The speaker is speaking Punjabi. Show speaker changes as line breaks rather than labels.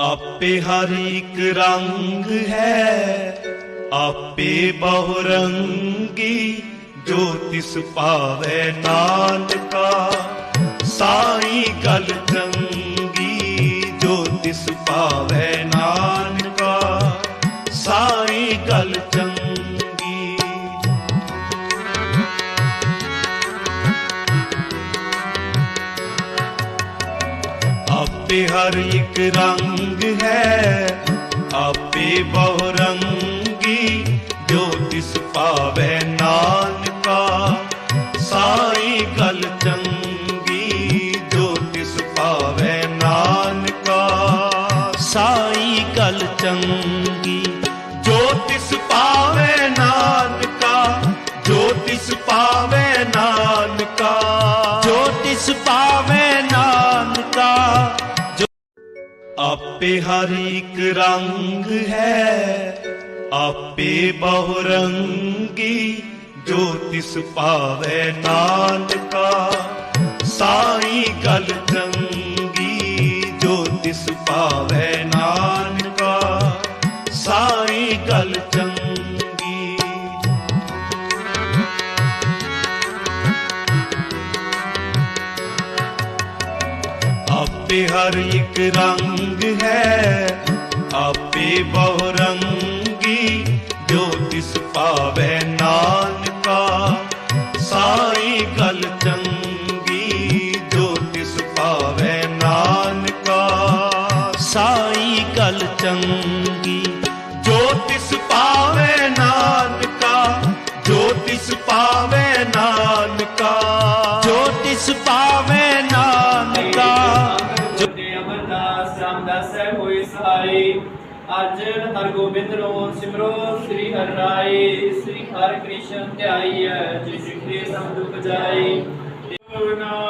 ਆਪੇ ਹਰ ਇੱਕ ਰੰਗ ਹੈ, ਆਪੇ ਬਹੁ ਰੰਗੀ ਜੋ ਤਿਸ ਭਾਵੈ ਨਾਨਕਾ। ਸਾਈ ਗਲ ਚੰਗੀ, ਜੋ ਤਿਸ ਭਾਵੈ ਆਪੇ ਹਰ ਇੱਕ ਰੰਗ ਹੈ। ਆਪੇ ਬਹੁ ਰੰਗੀ ਜੋ ਤਿਸ ਭਾਵੈ ਨਾਨਕਾ। ਸਾਈ ਗਲ ਚੰਗੀ ਜੋ ਤਿਸ ਭਾਵੈ ਨਾਨਕਾ। ਸਾਈ ਗਲ ਚੰਗੀ ਜੋ ਤਿਸ ਭਾਵੈ ਨਾਨਕਾ। ਜੋ ਤਿਸ ਭਾਵੈ ਨਾਨਕਾ। ਜੋ ਤਿਸ ਭਾਵੈ ਆਪੇ ਹਰ ਇੱਕ ਰੰਗ ਹੈ, ਆਪੇ ਬਹੁ ਰੰਗੀ ਜੋ ਤਿਸ ਭਾਵੈ ਨਾਨਕਾ। ਸਾਈ ਗਲ ਚੰਗੀ, ਜੋ ਤਿਸ ਭਾਵੈ ਨਾਨਕਾ ਆਪੇ ਹਰ ਇੱਕ ਰੰਗ ਹੈ। ਆਪੇ ਬਹੁ ਰੰਗੀ ਜੋ ਤਿਸ ਭਾਵੈ ਨਾਨਕਾ। ਸਾਈ ਗਲ ਚੰਗੀ ਜੋ ਤਿਸ ਭਾਵੈ ਨਾਨਕਾ। ਸਾਈ ਗਲ ਚੰਗੀ ਜੋ ਤਿਸ ਭਾਵੈ ਨਾਨਕਾ। ਜੋ ਤਿਸ ਭਾਵੈ
ਸਹਾਈ ਅੱਜ ਹਰਗੋਬਿੰਦ ਨੂੰ ਸਿਮਰੋ, ਸ੍ਰੀ ਹਰਿ ਰਾਏ ਸ੍ਰੀ ਹਰਿ ਕ੍ਰਿਸ਼ਨ ਧਿਆਈ ਹੈ, ਜਿਸ ਦੇ ਦੁਖ ਜਾਈ ਨਾਮ